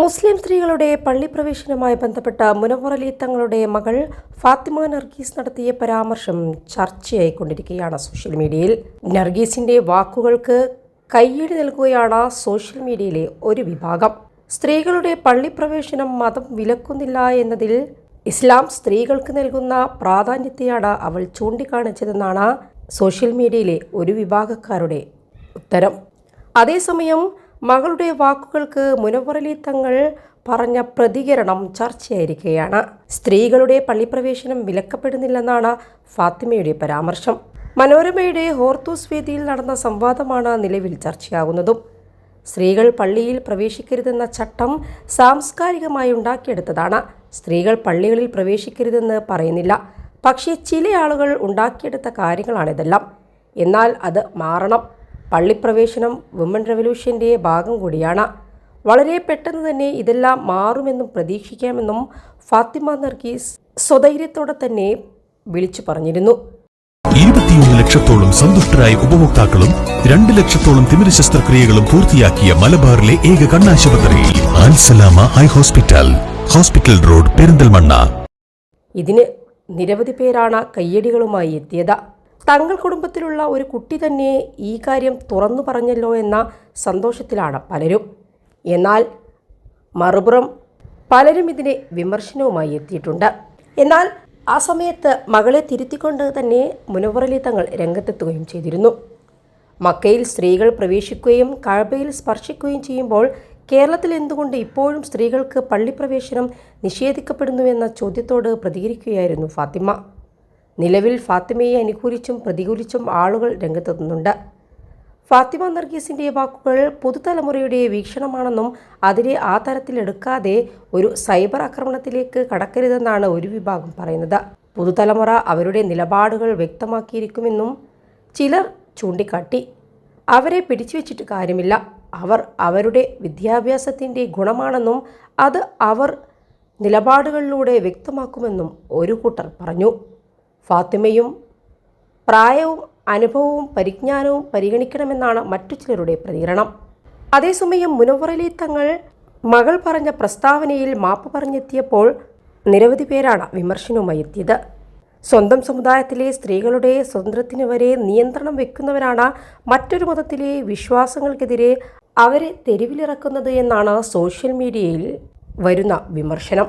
മുസ്ലിം സ്ത്രീകളുടെ പള്ളിപ്രവേശനവുമായി ബന്ധപ്പെട്ട മുനവറലി തങ്ങളുടെ മകൾ ഫാത്തിമ നർഗീസ് നടത്തിയ പരാമർശം ചർച്ചയായിക്കൊണ്ടിരിക്കുകയാണ് സോഷ്യൽ മീഡിയയിൽ. നർഗീസിന്റെ വാക്കുകൾക്ക് കയ്യടി നൽകുകയാണ് സോഷ്യൽ മീഡിയയിലെ ഒരു വിഭാഗം. സ്ത്രീകളുടെ പള്ളിപ്രവേശനം മതം വിലക്കുന്നില്ല എന്നതിൽ ഇസ്ലാം സ്ത്രീകൾക്ക് നൽകുന്ന പ്രാധാന്യത്തെയാണ് അവൾ ചൂണ്ടിക്കാണിച്ചതെന്നാണ് സോഷ്യൽ മീഡിയയിലെ ഒരു വിഭാഗക്കാരുടെ ഉത്തരം. അതേസമയം മകളുടെ വാക്കുകൾക്ക് മുനവറലി തങ്ങൾ പറഞ്ഞ പ്രതികരണം ചർച്ചയായിരിക്കുകയാണ്. സ്ത്രീകളുടെ പള്ളിപ്രവേശനം വിലക്കപ്പെടുന്നില്ലെന്നാണ് ഫാത്തിമയുടെ പരാമർശം. മനോരമയുടെ ഹോർത്തൂസ് വേദിയിൽ നടന്ന സംവാദമാണ് നിലവിൽ ചർച്ചയാകുന്നതും. സ്ത്രീകൾ പള്ളിയിൽ പ്രവേശിക്കരുതെന്ന ചട്ടം സാംസ്കാരികമായി ഉണ്ടാക്കിയെടുത്തതാണ്. സ്ത്രീകൾ പള്ളികളിൽ പ്രവേശിക്കരുതെന്ന് പറയുന്നില്ല. പക്ഷേ ചില ആളുകൾ ഉണ്ടാക്കിയെടുത്ത കാര്യങ്ങളാണിതെല്ലാം. എന്നാൽ അത് മാറണം. പള്ളിപ്രവേശനം വുമൺ റെവല്യൂഷന്റെ ഭാഗം കൂടിയാണ്. വളരെ പെട്ടെന്ന് തന്നെ ഇതെല്ലാം മാറുമെന്നും പ്രതീക്ഷിക്കാമെന്നും ഫാത്തിമ നർഗീസ് സ്വധൈര്യത്തോടെ തന്നെ വിളിച്ചു പറഞ്ഞിരുന്നു. ഇരുപത്തിയൊന്ന് ലക്ഷത്തോളം സന്തുഷ്ടരായ ഉപഭോക്താക്കളും രണ്ട് ലക്ഷത്തോളം തിമിര ശസ്ത്രക്രിയകളും പൂർത്തിയാക്കിയ മലബാറിലെ ഏക കണ്ണാശുപത്രി Al Salama eye hospital hospital road Perinthalmanna. ഇതിന് നിരവധി പേരാണ് കയ്യടികളുമായി എത്തിയത്. തങ്ങൾ കുടുംബത്തിലുള്ള ഒരു കുട്ടി തന്നെ ഈ കാര്യം തുറന്നു പറഞ്ഞല്ലോ എന്ന സന്തോഷത്തിലാണ് പലരും. എന്നാൽ മറുപുറം പലരും ഇതിനെ വിമർശനവുമായി എത്തിയിട്ടുണ്ട്. എന്നാൽ ആ സമയത്ത് മകളെ തിരുത്തിക്കൊണ്ട് തന്നെ മുനവറലി തങ്ങൾ രംഗത്തെത്തുകയും ചെയ്തിരുന്നു. മക്കയിൽ സ്ത്രീകൾ പ്രവേശിക്കുകയും കഴബയിൽ സ്പർശിക്കുകയും ചെയ്യുമ്പോൾ കേരളത്തിൽ എന്തുകൊണ്ട് ഇപ്പോഴും സ്ത്രീകൾക്ക് പള്ളിപ്രവേശനം നിഷേധിക്കപ്പെടുന്നുവെന്ന ചോദ്യത്തോട് പ്രതികരിക്കുകയായിരുന്നു ഫാത്തിമ. നിലവിൽ ഫാത്തിമയെ അനുകൂലിച്ചും പ്രതികൂലിച്ചും ആളുകൾ രംഗത്തെത്തുന്നുണ്ട് ഫാത്തിമ നർഗീസിന്റെ വാക്കുകൾ പുതുതലമുറയുടെ വീക്ഷണമാണെന്നും അതിനെ ആ തരത്തിലെടുക്കാതെ ഒരു സൈബർ ആക്രമണത്തിലേക്ക് കടക്കരുതെന്നാണ് ഒരു വിഭാഗം പറയുന്നത്. പുതുതലമുറ അവരുടെ നിലപാടുകൾ വ്യക്തമാക്കിയിരിക്കുമെന്നും ചിലർ ചൂണ്ടിക്കാട്ടി. അവരെ പിടിച്ചു വച്ചിട്ട് കാര്യമില്ല. അവർ അവരുടെ വിദ്യാഭ്യാസത്തിന്റെ ഗുണമാണെന്നും അത് അവർ നിലപാടുകളിലൂടെ വ്യക്തമാക്കുമെന്നും ഒരു കൂട്ടർ പറഞ്ഞു. ഫാത്തിമയും പ്രായവും അനുഭവവും പരിജ്ഞാനവും പരിഗണിക്കണമെന്നാണ് മറ്റു ചിലരുടെ പ്രതികരണം. അതേസമയം മുനവറലി തങ്ങൾ മകൾ പറഞ്ഞ പ്രസ്താവനയിൽ മാപ്പ് പറഞ്ഞെത്തിയപ്പോൾ നിരവധി പേരാണ് വിമർശനവുമായി എത്തിയത്. സ്വന്തം സമുദായത്തിലെ സ്ത്രീകളുടെ സ്വതന്ത്രത്തിന് വരെ നിയന്ത്രണം വെക്കുന്നവരാണ് മറ്റൊരു മതത്തിലെ വിശ്വാസങ്ങൾക്കെതിരെ അവരെ തെരുവിലിറക്കുന്നത് എന്നാണ് സോഷ്യൽ മീഡിയയിൽ വരുന്ന വിമർശനം.